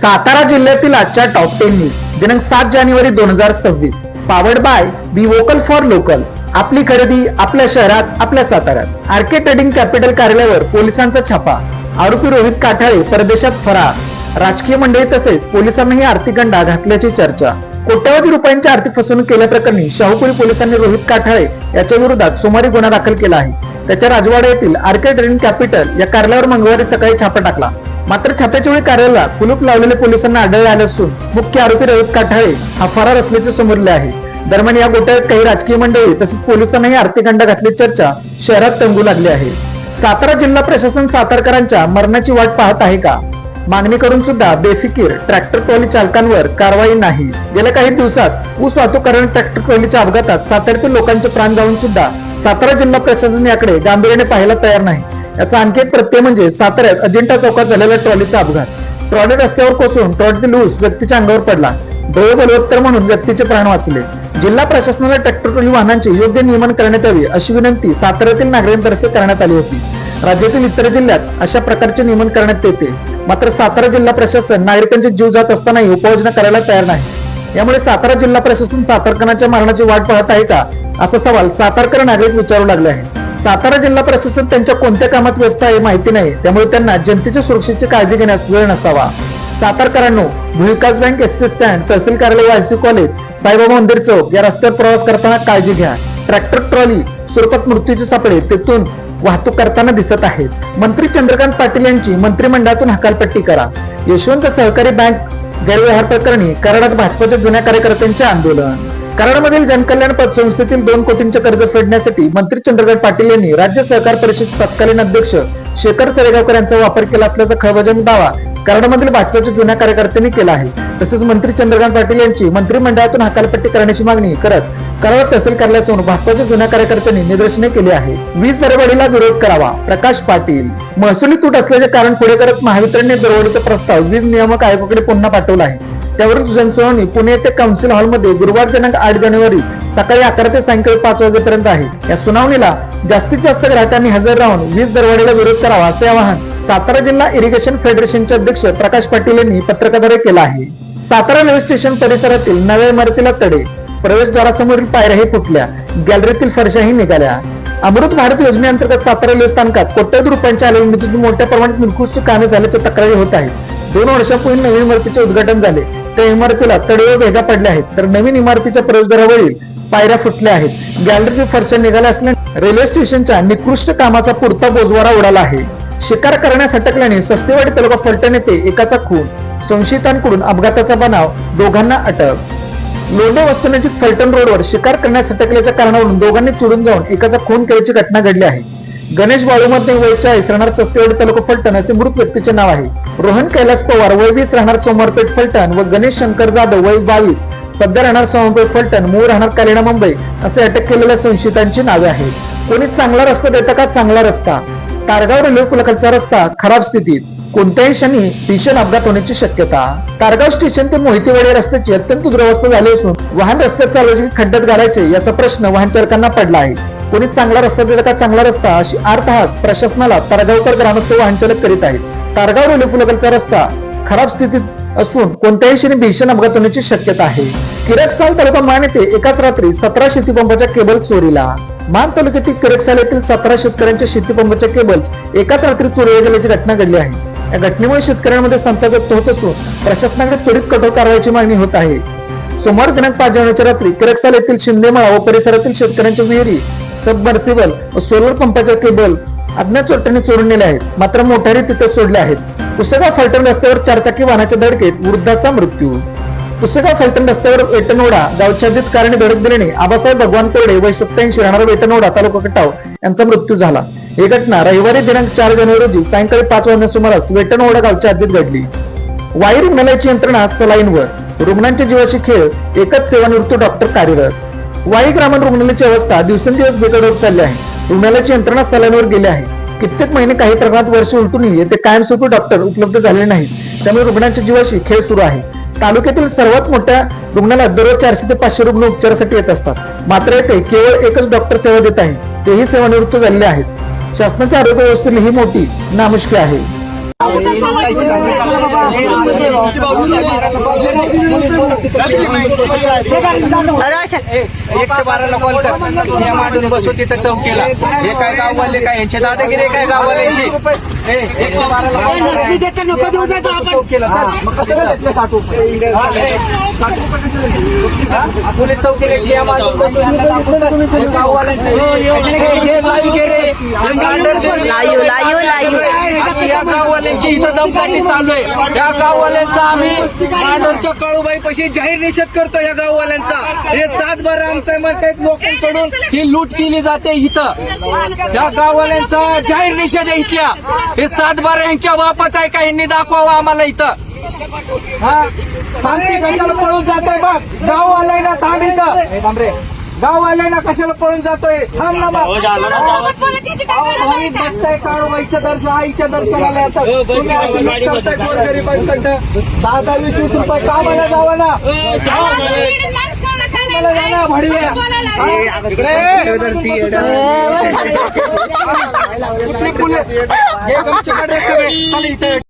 सातारा जिल्ह्यातील आजच्या top ten news दिनांक सात जानेवारी दोन हजार सव्वीस. Powered by be vocal for local आपली खरेदी आपल्या शहरात आपल्या साताऱ्यात. आरके ट्रेडिंग कॅपिटल कार्यालयावर पोलिसांचा छापा. आरोपी रोहित काठाळे परदेशात फरार. राजकीय मंडळी तसेच पोलिसांनाही आर्थिक गंडा घातल्याची चर्चा. कोट्यवधी रुपयांची आर्थिक फसवणूक केल्याप्रकरणी शाहूपुरी पोलिसांनी रोहित काठाळे याच्या विरोधात सोमवारी गुन्हा दाखल केला आहे. त्याच्या राजवाडा येथील आर्के ट्रेडिंग कॅपिटल या कार्यालयावर मंगळवारी सकाळी छापा टाकला. मात्र छाप्याच्या वेळी कार्यालयाला कुलूप लावलेले पोलिसांना आढळले आले असून मुख्य आरोपी रोहित काठाळे हा फरार असल्याचे समोरले आहे. दरम्यान या घोटाळ्यात काही राजकीय मंडळी तसेच पोलिसांनाही आर्थिक अंड घातली चर्चा शहरात तंगू लागली आहे. सातारा जिल्हा प्रशासन सातारकरांच्या मरणाची वाट पाहत आहे का? मागणी करून सुद्धा बेफिकीर ट्रॅक्टर ट्रॉली चालकांवर कारवाई नाही. गेल्या काही दिवसात ऊस वाहतूक कारण ट्रॅक्टर ट्रॉलीच्या अपघातात साताऱ्यातील लोकांचे प्राण जाऊन सुद्धा सातारा जिल्हा प्रशासन याकडे गांभीर्याने पाहायला तयार नाही. याचा आणखी एक प्रत्यय म्हणजे साताऱ्यात अजिंठा चौकात झालेला ट्रॉलीचा अपघात. ट्रॉली रस्त्यावर कोसळून ट्रॉलीतील ऊस व्यक्तीच्या अंगावर पडला. दैव बलवत्तर म्हणून व्यक्तीचे प्राण वाचले. जिल्हा प्रशासनाला ट्रॅक्टर ट्रॉली वाहनांचे योग्य नियमन करण्यात यावे अशी विनंती साताऱ्यातील नागरिकांतर्फे करण्यात आली होती. राज्यातील इतर जिल्ह्यात अशा प्रकारचे नियमन करण्यात येते. मात्र सातारा जिल्हा प्रशासन नागरिकांचे जीव जात असतानाही उपाययोजना करायला तयार नाही. यामुळे सातारा जिल्हा प्रशासन सातारकरांच्या मरणाची वाट पाहत आहे का? असा सवाल सातारकर नागरिक विचारू लागले आहेत. सातारा जिल्हा प्रशासन त्यांच्या कोणत्या कामात व्यस्त आहे माहिती नाही. त्यामुळे त्यांना जनतेच्या सुरक्षेची काळजी घेण्यास वेळ नसावा. सातारकरांनो भूविकास बँक एस स्टँड तहसील कार्यालय वायसी कॉलेज साईबाबा मंदिर चौक या रस्त्यावर प्रवास करताना काळजी घ्या. ट्रॅक्टर ट्रॉली स्वरूपात मृत्यूचे सापळे तेथून वाहतूक करताना दिसत आहेत. मंत्री चंद्रकांत पाटील यांची मंत्रिमंडळातून हकालपट्टी करा. यशवंत सहकारी बँक गैरव्यवहार प्रकरणी कराडात भाजपच्या जुन्या कार्यकर्त्यांचे आंदोलन. कराडमधील जनकल्याण पतसंस्थेतील दोन कोटींचे कर्ज फेडण्यासाठी मंत्री चंद्रकांत पाटील यांनी राज्य सहकार परिषद तत्कालीन अध्यक्ष शेखर चरेगावकर यांचा वापर केला असल्याचा खळबळजनक दावा कराडमधील भाजपच्या जुन्या कार्यकर्त्यांनी केला आहे. तसेच मंत्री चंद्रकांत पाटील यांची मंत्रिमंडळातून हकालपट्टी करण्याची मागणी करत कराड तहसील कार्यालयासमोर भाजपच्या जुन्या कार्यकर्त्यांनी निदर्शने केली आहे. वीज दरवाढीला विरोध करावा प्रकाश पाटील. महसुली तूट असल्याचे कारण पुढे करत महावितरणने दरवाढीचा प्रस्ताव वीज नियामक आयोगाकडे पुन्हा पाठवला आहे. त्यावरून जनसुनावणी पुणे येथे काउन्सिल हॉलमध्ये गुरुवार दिनांक आठ जानेवारी सकाळी अकरा ते सायंकाळी पाच वाजेपर्यंत आहे. या सुनावणीला जास्तीत जास्त ग्राहकांनी हजर राहून वीज दरवाढीला विरोध करावा असे आवाहन सातारा जिल्हा इरिगेशन फेडरेशनचे अध्यक्ष प्रकाश पाटील यांनी पत्रकाद्वारे केलं आहे. सातारा रेल्वे स्टेशन परिसरातील नव्या इमारतीला तडे प्रवेशद्वारासमोरील पायऱ्याही फुटल्या गॅलरीतील फरशाही निघाल्या. अमृत भारत योजनेअंतर्गत सातारा रेल्वे स्थानकात कोट्यवधी रुपयांच्या आलेल्या निधीतून मोठ्या प्रमाणात निकृष्ट कामे झाल्याच्या तक्रारी होत आहेत. दोन वर्षापूर्वी नवीन इमारतीचे उद्घाटन झाले. त्या इमारतीला तडे भेगा पडल्या आहेत. तर नवीन इमारतीच्या प्रवेशद्वारावरील पायऱ्या फुटल्या आहेत. गॅलरीतील फरशा निघाल्या असल्याने रेल्वे स्टेशनच्या निकृष्ट कामाचा पुरता बोजवारा उडाला आहे. शिकार करण्यास अटकल्याने सस्तेवाडी तालुका फलटण येथे एकाचा खून संशयितांकडून अपघाताचा बनाव दोघांना अटक. लोंढे वस्तुनजीक फलटण रोडवर शिकार करण्यास अटकल्याच्या कारणावरून दोघांनी चिडून जाऊन एकाचा खून केल्याची घटना घडली आहे. गणेश बाळूमध्ये वय चाळीस राहणार सस्तेवाडी तालुका फलटण असे मृत व्यक्तीचे नाव आहे. रोहन कैलास पवार वय वीस राहणार सोमवारपेठ फलटण व गणेश शंकर जाधव वय बावीस. सध्या राहणार सोमवारपेठ फलटण मूळ राहणार कल्याणा मुंबई. असे अटक केलेल्या संशयितांची नावे आहेत. कोणी चांगला रस्ता देता का चांगला रस्ता? तारगाव रेल्वे पुलाखालचा रस्ता खराब स्थितीत. कोणत्याही क्षणी भीषण अपघात होण्याची शक्यता. तारगाव स्टेशन ते मोहितेवाडी रस्त्याची अत्यंत दुरावस्था झाली असून वाहन रस्त्यात चालवायचे की खड्ड्यात घालायचे याचा प्रश्न वाहन चालकांना पडला आहे. कोणी चांगला रस्ता देता का चांगला रस्ता? अशी हात प्रशासनाला तारगावकर ग्रामस्थ वाहन चालक करीत आहेत. कारगाव रेल्वे पुलाखालचा रस्ता खराब स्थितीत असून कोणत्याही क्षणी भीषण अपघात होण्याची शक्यता आहे. किरकसाल तालुका मान येथे एकाच रात्री सतरा शेतीपंपाच्या केबल चोरीला. मान तालुक्यातील किरकसाल येथील सतरा शेतकऱ्यांच्या शेतीपंपाच्या केबल्स एकाच रात्री चोरीला गेल्याची घटना घडली आहे. या घटनेमुळे शेतकऱ्यांमध्ये संताप व्यक्त होत असून प्रशासनाकडे त्वरित कठोर कारवाईची मागणी होत आहे. सोमवार दिनांक पाच जानेवारीच्या रात्री किरकसाल येथील शिंदेमाळा व परिसरातील शेतकऱ्यांच्या विहिरी सबमर्सिबल व सोलर पंपाच्या केबल अज्ञात चोरट्यांनी चोरून नेले आहेत. मात्र मोटारी तिथे सोडले आहेत. पुस्तका फलटण रस्त्यावर चारचाकी वाहनाच्या धडकेत वृद्धाचा मृत्यू. पुस्तका फलटण रस्त्यावर वेटनोडा गावच्या हद्दीत कारणे धडक दिल्याने आबासाहेब भगवान कोरडे वय सत्याऐंशी राहणार वेटनोडा तालुका कटाव यांचा मृत्यू झाला. ही घटना रविवारी दिनांक चार जानेवारी रोजी सायंकाळी पाच वाजण्या सुमारास वेटनोडा गावच्या हद्दीत घडली. वायू रुग्णालयाची यंत्रणा सलाईनवर. रुग्णांच्या जीवाशी खेळ एकच सेवानिवृत्त डॉक्टर कार्यरत. वाई ग्रामीण रुग्णालयाची अवस्था दिवसेंदिवस बिघडत होत चालली आहे. रुग्णालयाची यंत्रणा सलाईनवर गेली आहे. कित्येक महिने काही प्रमाणात वर्ष उलटूनही येथे कायमस्वरूपी डॉक्टर उपलब्ध झालेले नाहीत. त्यामुळे रुग्णांच्या जीवाशी खेळ सुरू आहे. तालुक्यातील सर्वात मोठ्या रुग्णालयात दररोज चारशे ते पाचशे रुग्ण उपचारासाठी येत असतात. मात्र येथे केवळ एकच डॉक्टर सेवा देत आहे तेही सेवानिवृत्त झालेले आहेत. शासनाच्या आरोग्य व्यवस्थेने ही मोठी नामुष्की आहे. एकशे बाराला कॉल कर या मांडून बसू तिथं चौकीला हे काय गाववाले काय यांचे दादागिरी काय गाववाल्यांची ए, एकशे बाराला. चौकीला? पोलीस चौकीला या मांडून बसू. हे गाववाल्यांचे. हे-. लाईव्ह लाईव्ह लाईव्ह या गाववाल्यांची इथं दमदाटी चालू आहे. या गाववाल्यांचा आम्ही मांडोरच्या काळूबाई पशी जाहीर निषेध करतो या गाववाल्यांचा. हे सात बारा आमचं म्हणतात लोकांकडून ही लूट केली जाते इथं. या गाववाल्यांचा जाहीर निषेध आहे इथल्या. हे सात बारा यांच्या आहे का? यांनी दाखवावं आम्हाला इथं. हा? कशाला पळून जातोय बघ. गाव आलाय ना थांब इथं. हे थांब रे गाव आलाय ना कशाला पळून जातोय थांब ना भाविक बसताय काळूबाईच्या दर्शन आईच्या दर्शनाला येतात तुम्ही असं लूट करताय गोरगरिबांकडनं दहा दहा वीस वीस रुपये कामाला जावा ना. कामाला जा ना भडव्या कुठले पुले हे सगळे.